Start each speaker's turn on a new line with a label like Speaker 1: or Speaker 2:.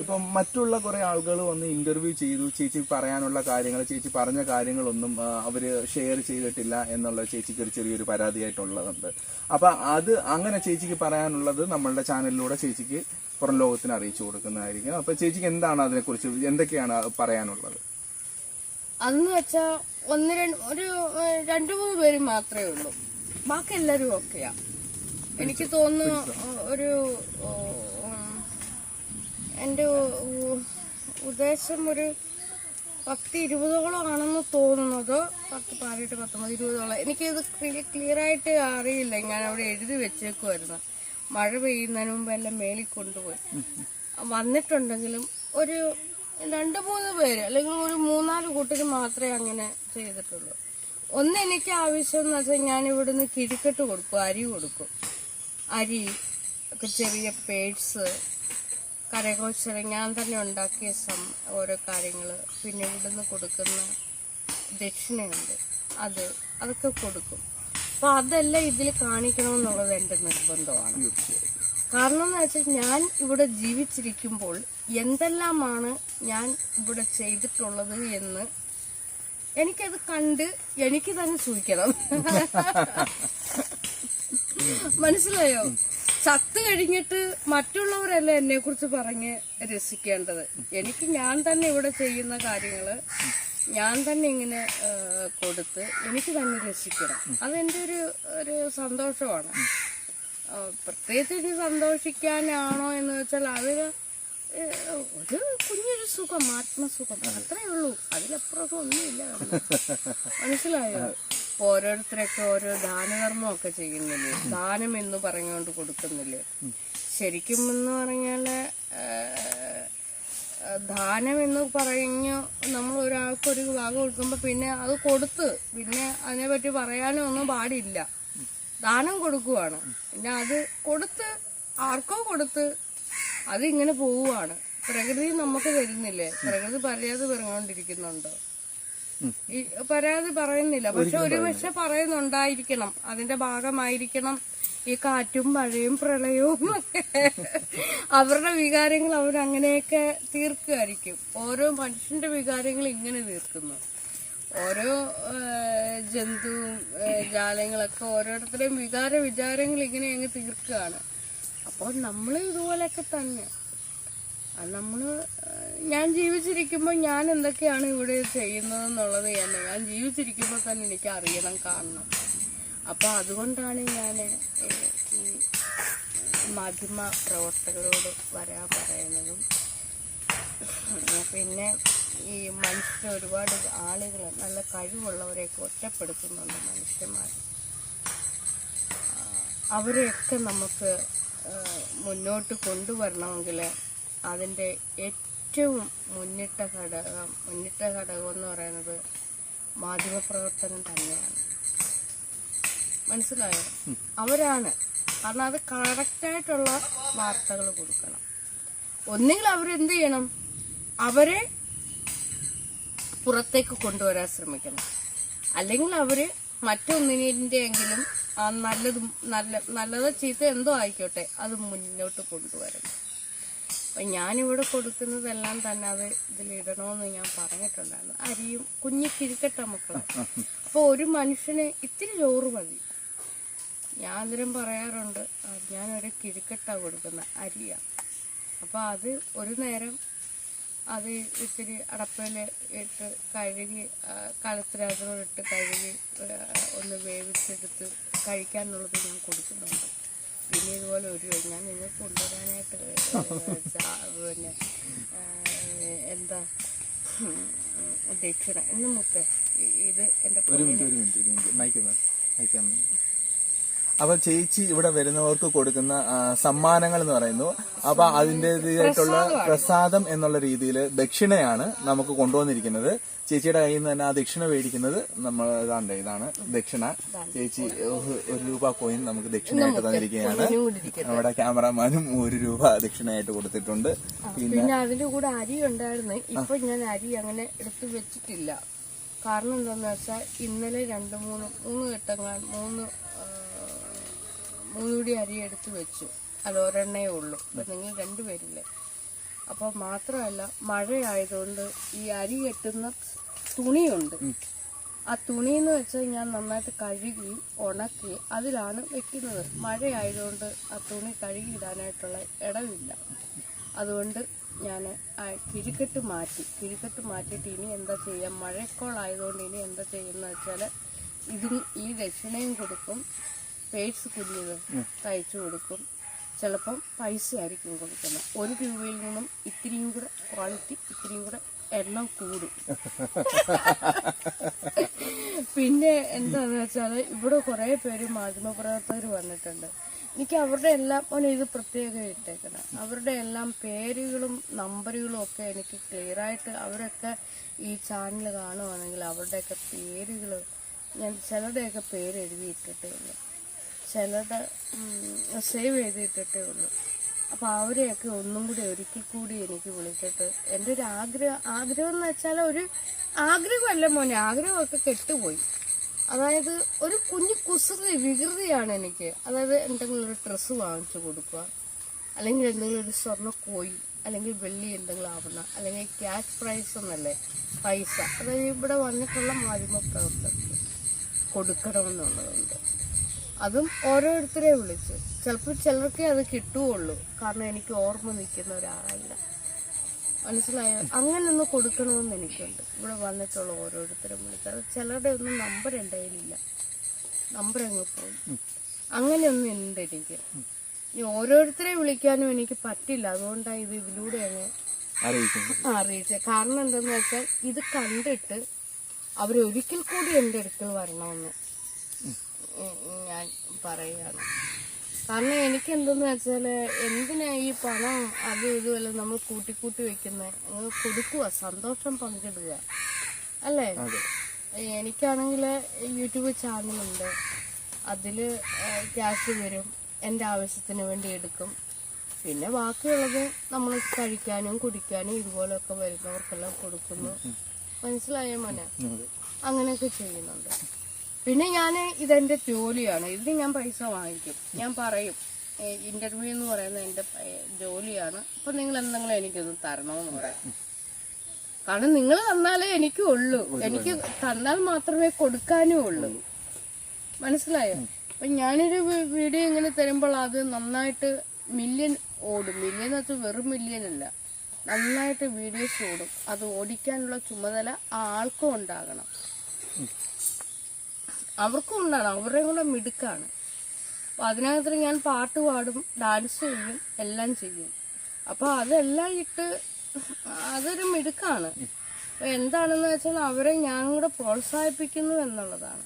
Speaker 1: ഇപ്പം മറ്റുള്ള കുറെ ആളുകൾ വന്ന് ഇന്റർവ്യൂ ചെയ്തു ചേച്ചി പറയാനുള്ള കാര്യങ്ങൾ ചേച്ചി പറഞ്ഞ കാര്യങ്ങളൊന്നും അവർ ഷെയർ ചെയ്തിട്ടില്ല എന്നുള്ള ചേച്ചിക്ക് ഒരു ചെറിയൊരു പരാതിയായിട്ടുള്ളതുണ്ട്. അപ്പൊ അത് അങ്ങനെ ചേച്ചിക്ക് പറയാനുള്ളത് നമ്മളുടെ ചാനലിലൂടെ ചേച്ചിക്ക് പുറം ലോകത്തിന് അറിയിച്ചു കൊടുക്കുന്നതായിരിക്കും. അപ്പൊ ചേച്ചിക്ക് എന്താണ് അതിനെക്കുറിച്ച് എന്തൊക്കെയാണ് പറയാനുള്ളത്?
Speaker 2: അന്ന് വെച്ചാ ഒന്ന് രണ്ട് ഒരു രണ്ടു മൂന്ന് പേര് മാത്രമേ ഉള്ളൂ. ബാക്കി എല്ലാരും ഓക്കെയാ എനിക്ക് തോന്നുന്നു ഒരു ഉ- ഉദ്ദേശം ഒരു പത്ത് ഇരുപതോളം ആണെന്ന് തോന്നുന്നത്. പത്ത് പതിനെട്ട് പത്തൊമ്പത് ഇരുപതോളം. എനിക്കിത് ക്ലിയർ ആയിട്ട് അറിയില്ല. ഞാൻ അവിടെ എഴുതി വെച്ചേക്കുമായിരുന്നു മഴ പെയ്യുന്നതിന് മുമ്പ് എല്ലാം മേളിൽ കൊണ്ടുപോയി. വന്നിട്ടുണ്ടെങ്കിലും ഒരു രണ്ട് മൂന്ന് പേര് അല്ലെങ്കിൽ ഒരു മൂന്നാൽ കൂട്ടർ മാത്രമേ അങ്ങനെ ചെയ്തിട്ടുള്ളൂ. ഒന്ന് എനിക്ക് ആവശ്യം എന്ന് വെച്ചാൽ ഞാൻ ഇവിടുന്ന് കിഴിക്കെട്ട് കൊടുക്കും അരി കൊടുക്കും. അരി ചെറിയ പേഴ്സ് കരകൗശല ഞാൻ തന്നെ ഉണ്ടാക്കിയ സം ഓരോ കാര്യങ്ങൾ പിന്നെ ഇവിടുന്ന് കൊടുക്കുന്ന ദക്ഷിണയുണ്ട്. അത് അതൊക്കെ കൊടുക്കും. അപ്പൊ അതെല്ലാം ഇതിൽ കാണിക്കണമെന്നുള്ളത് എന്റെ നിർബന്ധമാണ്. കാരണം എന്ന് വെച്ചാൽ ഞാൻ ഇവിടെ ജീവിച്ചിരിക്കുമ്പോൾ എന്തെല്ലാമാണ് ഞാൻ ഇവിടെ ചെയ്തിട്ടുള്ളത് എന്ന് എനിക്കത് കണ്ട് എനിക്ക് തന്നെ സൂഹിക്കണം മനസ്സിലായോ? ചത്ത് കഴിഞ്ഞിട്ട് മറ്റുള്ളവരല്ല എന്നെ കുറിച്ച് പറഞ്ഞ് രസിക്കേണ്ടത്? എനിക്ക് ഞാൻ തന്നെ ഇവിടെ ചെയ്യുന്ന കാര്യങ്ങൾ ഞാൻ തന്നെ ഇങ്ങനെ കൊടുത്ത് എനിക്ക് തന്നെ രസിക്കണം. അതെന്റെ ഒരു ഒരു സന്തോഷമാണ്. പ്രത്യേകിച്ച് ഇനി സന്തോഷിക്കാനാണോ എന്ന് വെച്ചാൽ ഏഹ്, ഒരു കുഞ്ഞൊരു സുഖം ആത്മസുഖം. അത്രേ ഉള്ളൂ. അതിലപ്പുറം ഒന്നുമില്ല മനസ്സിലായോ? ഓരോരുത്തരൊക്കെ ഓരോ ദാനധർമ്മമൊക്കെ ചെയ്യുന്നില്ലേ? ദാനം എന്ന് പറഞ്ഞുകൊണ്ട് കൊടുക്കുന്നില്ലേ? ശരിക്കും എന്ന് പറഞ്ഞാൽ ദാനം എന്ന് പറഞ്ഞു നമ്മൾ ഒരാൾക്ക് ഒരു ഭാഗം കൊടുക്കുമ്പോ പിന്നെ അത് കൊടുത്ത് പിന്നെ അതിനെപ്പറ്റി പറയാനോ ഒന്നും പാടില്ല. ദാനം കൊടുക്കുവാണ്. പിന്നെ അത് കൊടുത്ത് ആർക്കോ കൊടുത്ത് അതിങ്ങനെ പോവുകയാണ് പ്രകൃതി നമുക്ക് തരുന്നില്ലേ? പ്രകൃതി പറയാതെ പറഞ്ഞുകൊണ്ടിരിക്കുന്നുണ്ടോ. പരാതി പറയുന്നില്ല. പക്ഷെ ഒരുപക്ഷെ പറയുന്നുണ്ടായിരിക്കണം. അതിന്റെ ഭാഗമായിരിക്കണം ഈ കാറ്റും മഴയും പ്രളയവും അവരുടെ വികാരങ്ങൾ അവരങ്ങനെയൊക്കെ തീർക്കുമായിരിക്കും. ഓരോ മനുഷ്യന്റെ വികാരങ്ങൾ ഇങ്ങനെ തീർക്കുന്നു. ഓരോ ജന്തുവും ജാലങ്ങളൊക്കെ ഓരോരുത്തരുടെയും വികാര വിചാരങ്ങൾ ഇങ്ങനെ അങ്ങ് തീർക്കുകയാണ്. അപ്പോൾ നമ്മൾ ഇതുപോലെയൊക്കെ തന്നെ. അത് നമ്മൾ ഞാൻ ജീവിച്ചിരിക്കുമ്പോൾ ഞാൻ എന്തൊക്കെയാണ് ഇവിടെ ചെയ്യുന്നത് എന്നുള്ളത് തന്നെ. ഞാൻ ജീവിച്ചിരിക്കുമ്പോൾ തന്നെ എനിക്ക് അറിയണം കാണണം. അപ്പോൾ അതുകൊണ്ടാണ് ഞാൻ ഈ മാധ്യമ പ്രവർത്തകരോട് വരാൻ പറയുന്നതും പിന്നെ ഈ മനുഷ്യർ ഒരുപാട് ആളുകൾ നല്ല കഴിവുള്ളവരെയൊക്കെ ഒറ്റപ്പെടുത്തുന്നുണ്ട് മനുഷ്യന്മാർ അവരെയൊക്കെ നമുക്ക് മുന്നോട്ട് കൊണ്ടുവരണമെങ്കിൽ അതിന്റെ ഏറ്റവും മുന്നിട്ട ഘടകം മുന്നിട്ട ഘടകം എന്ന് പറയുന്നത് മാധ്യമപ്രവർത്തനം തന്നെയാണ്. മനസ്സിലായോ? അവരാണ്. കാരണം അത് കറക്റ്റായിട്ടുള്ള വാർത്തകൾ കൊടുക്കണം. ഒന്നുകിൽ അവരെന്ത് ചെയ്യണം? അവരെ പുറത്തേക്ക് കൊണ്ടുവരാൻ ശ്രമിക്കണം. അല്ലെങ്കിൽ അവർ മറ്റൊന്നിനെ എങ്കിലും ആ നല്ലതും നല്ല നല്ലതോ ചീത്ത എന്തോ ആയിക്കോട്ടെ അത് മുന്നോട്ട് കൊണ്ടുവരണം. അപ്പൊ ഞാനിവിടെ കൊടുക്കുന്നതെല്ലാം തന്നെ അത് ഇതിലിടണമെന്ന് ഞാൻ പറഞ്ഞിട്ടുണ്ടായിരുന്നു. അരിയും കുഞ്ഞു കിരിക്കട്ട മക്കളെ. അപ്പോൾ ഒരു മനുഷ്യന് ഇത്തിരി ചോറ് മതി. ഞാൻ അന്നേരം പറയാറുണ്ട് "ആ, ഞാനൊരു കിരിക്കട്ട കൊടുക്കുന്ന അരിയാണ് അപ്പോൾ അത് ഒരു നേരം അത് ഇത്തിരി അടപ്പയിൽ ഇട്ട് കഴുകി ആ, ഇട്ട് കഴുകി ഒന്ന് വേവിച്ചെടുത്ത് കഴിക്കാനുള്ളത് ഞാൻ കൊടുക്കുന്നുണ്ട്. പിന്നെ ഇതുപോലെ ഒരു ഞാൻ നിങ്ങൾക്ക് കൊണ്ടുവരാനായിട്ട് പിന്നെ എന്താ ഉദ്ദേശിച്ചത്? എന്ന് മുത്തേ ഇത് എന്റെ
Speaker 1: ഒരു മിനിറ്റ് ഒരു മിനിറ്റ് ഒരു മിനിറ്റ്. മയക്കുന്ന മയക്കാൻ അപ്പൊ ചേച്ചി ഇവിടെ വരുന്നവർക്ക് കൊടുക്കുന്ന സമ്മാനങ്ങൾ എന്ന് പറയുന്നു. അപ്പൊ അതിന്റെതായിട്ടുള്ള പ്രസാദം എന്നുള്ള രീതിയിൽ ദക്ഷിണയാണ് നമുക്ക് കൊണ്ടുവന്നിരിക്കുന്നത്. ചേച്ചിയുടെ കയ്യിൽ നിന്ന് തന്നെ ആ ദക്ഷിണ മേടിക്കുന്നത് നമ്മൾ ഇതാണ്ട് ഇതാണ് ദക്ഷിണ. ചേച്ചി ഒരു രൂപ കോയിൻ നമുക്ക് ദക്ഷിണയായിട്ട് തന്നിരിക്കുകയാണ്. നമ്മുടെ ക്യാമറമാനും ഒരു രൂപ ദക്ഷിണയായിട്ട് കൊടുത്തിട്ടുണ്ട്. പിന്നെ
Speaker 2: പിന്നെ അതിന്റെ കൂടെ അരി ഉണ്ടായിരുന്നു. ഇപ്പൊ ഞാൻ അരി അങ്ങനെ എടുത്തു വെച്ചിട്ടില്ല. കാരണം എന്താന്ന് വെച്ചാൽ ഇന്നലെ രണ്ട് മൂന്ന് മൂന്ന് ഘട്ടങ്ങൾ മൂന്ന് ആ, മൂന്ന് കൂടി അരി എടുത്ത് വെച്ചു. അത് ഒരെണ്ണേ ഉള്ളൂ. അപ്പം നിങ്ങൾ രണ്ടുപേരില്ലേ? അപ്പോൾ മാത്രമല്ല മഴയായതുകൊണ്ട് ഈ അരി കെട്ടുന്ന തുണിയുണ്ട്. ആ തുണി എന്ന് വെച്ചാൽ ഞാൻ നന്നായിട്ട് കഴുകി ഉണക്കി അതിലാണ് വെക്കുന്നത്. മഴയായതുകൊണ്ട് ആ തുണി കഴുകി ഇടാനായിട്ടുള്ള ഇടവില്ല. അതുകൊണ്ട് ഞാൻ ആ കിഴിക്കെട്ട് മാറ്റി. കിഴിക്കെട്ട് മാറ്റിയിട്ട് ഇനി എന്താ ചെയ്യാം? മഴക്കോളായതുകൊണ്ട് ഇനി എന്താ ചെയ്യുന്നത് വെച്ചാൽ ഇതും ഈ ദക്ഷിണയും കൊടുക്കും. പേഴ്സ് കുഞ്ഞത് തയ്ച്ചു കൊടുക്കും. ചിലപ്പം പൈസ ആയിരിക്കും കൊടുക്കുന്നത്. ഒരു രൂപയിൽ നിന്നും ഇത്രയും കൂടെ ക്വാളിറ്റി ഇത്രയും കൂടെ എണ്ണം കൂടും. പിന്നെ എന്താന്ന് വെച്ചാൽ ഇവിടെ കുറേ പേര് മാധ്യമപ്രവർത്തകർ വന്നിട്ടുണ്ട്. എനിക്ക് അവരുടെ എല്ലാം ഒന്നും ഇത് പ്രത്യേകം ഇട്ടേക്കണം. അവരുടെ എല്ലാം പേരുകളും നമ്പറുകളും ഒക്കെ എനിക്ക് ക്ലിയറായിട്ട് അവരൊക്കെ ഈ ചാനൽ കാണുവാണെങ്കിൽ അവരുടെയൊക്കെ പേരുകൾ ഞാൻ ചിലരുടെയൊക്കെ പേര് എഴുതിയിട്ടിട്ടേ ഉള്ളൂ. ചിലരുടെ സേവ് ചെയ്തിട്ടേ ഉള്ളൂ. അപ്പോൾ അവരെയൊക്കെ ഒന്നും കൂടി ഒരിക്കൽ കൂടി എനിക്ക് വിളിച്ചിട്ട് എന്റെ ഒരു ആഗ്രഹം ആഗ്രഹം എന്ന് വെച്ചാൽ ഒരു ആഗ്രഹമല്ല മോനെ ആഗ്രഹമൊക്കെ കെട്ടുപോയി. അതായത് ഒരു കുഞ്ഞു കുസൃതി വികൃതിയാണ് എനിക്ക്. അതായത് എന്തെങ്കിലും ഒരു ഡ്രസ്സ് വാങ്ങിച്ചു കൊടുക്കുക അല്ലെങ്കിൽ എന്തെങ്കിലും ഒരു സ്വർണ കോയി അല്ലെങ്കിൽ വെള്ളി എന്തെങ്കിലും ആവണം അല്ലെങ്കിൽ ക്യാഷ് പ്രൈസ് എന്നല്ലേ പൈസ. അതായത് ഇവിടെ വന്നിട്ടുള്ള മാധ്യമ പ്രവർത്തകർക്ക് കൊടുക്കണമെന്നുള്ളതുണ്ട്. അതും ഓരോരുത്തരെ വിളിച്ച്. ചിലപ്പോൾ ചിലർക്കേ അത് കിട്ടുകയുള്ളൂ കാരണം എനിക്ക് ഓർമ്മ നിൽക്കുന്ന ഒരാളല്ല. മനസ്സിലായോ? അങ്ങനെ ഒന്ന് കൊടുക്കണമെന്ന് എനിക്കുണ്ട്. ഇവിടെ വന്നിട്ടുള്ള ഓരോരുത്തരും വിളിച്ചാൽ ചിലരുടെ ഒന്നും നമ്പർ എന്റെ കയ്യിലില്ല നമ്പർ അങ്ങ് പോയി. അങ്ങനെയൊന്നും ഉണ്ട് എനിക്ക്. ഇനി ഓരോരുത്തരെ വിളിക്കാനും എനിക്ക് പറ്റില്ല. അതുകൊണ്ടാണ് ഇത് ഇതിലൂടെ അങ്ങ് അറിയിച്ചത് കാരണം എന്തെന്ന് വെച്ചാൽ ഇത് കണ്ടിട്ട് അവരൊരിക്കൽ കൂടി എന്റെ അടുക്കൽ വരണമെന്ന്. ഞാൻ പറയുകയാണ് കാരണം എനിക്ക് എന്തെന്ന് വെച്ചാൽ എന്തിനാ ഈ പണം അതും ഇതുമല്ല നമ്മൾ കൂട്ടിക്കൂട്ടി വെക്കുന്നത് അത് കൊടുക്കുക സന്തോഷം പങ്കിടുക. അല്ലേ? എനിക്കാണെങ്കിൽ യൂട്യൂബ് ചാനലുണ്ട്. അതിൽ ക്യാഷ് വരും. എന്റെ ആവശ്യത്തിന് വേണ്ടി എടുക്കും. പിന്നെ ബാക്കിയുള്ളത് നമ്മൾ കഴിക്കാനും കുടിക്കാനും ഇതുപോലെയൊക്കെ വരുന്നവർക്കെല്ലാം കൊടുക്കുന്നു. മനസ്സിലായ മോനെ. അങ്ങനെയൊക്കെ ചെയ്യുന്നുണ്ട്. പിന്നെ ഞാൻ ഇതെന്റെ ജോലിയാണ്. ഇതിന് ഞാൻ പൈസ വാങ്ങിക്കും. ഞാൻ പറയും ഇന്റർവ്യൂ എന്ന് പറയുന്നത് എന്റെ ജോലിയാണ്. അപ്പൊ നിങ്ങൾ എന്തെങ്കിലും എനിക്കൊന്ന് തരണമെന്ന് പറയാം. കാരണം നിങ്ങൾ തന്നാലേ എനിക്കും ഉള്ളൂ. എനിക്ക് തന്നാൽ മാത്രമേ കൊടുക്കാനും ഉള്ളൂ. മനസ്സിലായോ? അപ്പൊ ഞാനൊരു വീഡിയോ ഇങ്ങനെ തരുമ്പോൾ അത് നന്നായിട്ട് മില്യൻ ഓടും. മില്യൻ വെറും മില്യൻ അല്ല. നന്നായിട്ട് വീഡിയോസ് ഓടും. അത് ഓടിക്കാനുള്ള ചുമതല ആ ആൾക്കും ഉണ്ടാകണം. അവർക്കും ഉണ്ടാണ് അവരുടെ കൂടെ മിടുക്കാണ്. അപ്പൊ അതിനകത്ത് ഞാൻ പാട്ട് പാടും ഡാൻസ് ചെയ്യും എല്ലാം ചെയ്യും. അപ്പൊ അതെല്ലാം ഇട്ട് അതൊരു മിടുക്കാണ്. എന്താണെന്ന് വെച്ചാൽ അവരെ ഞാൻ കൂടെ പ്രോത്സാഹിപ്പിക്കുന്നു എന്നുള്ളതാണ്.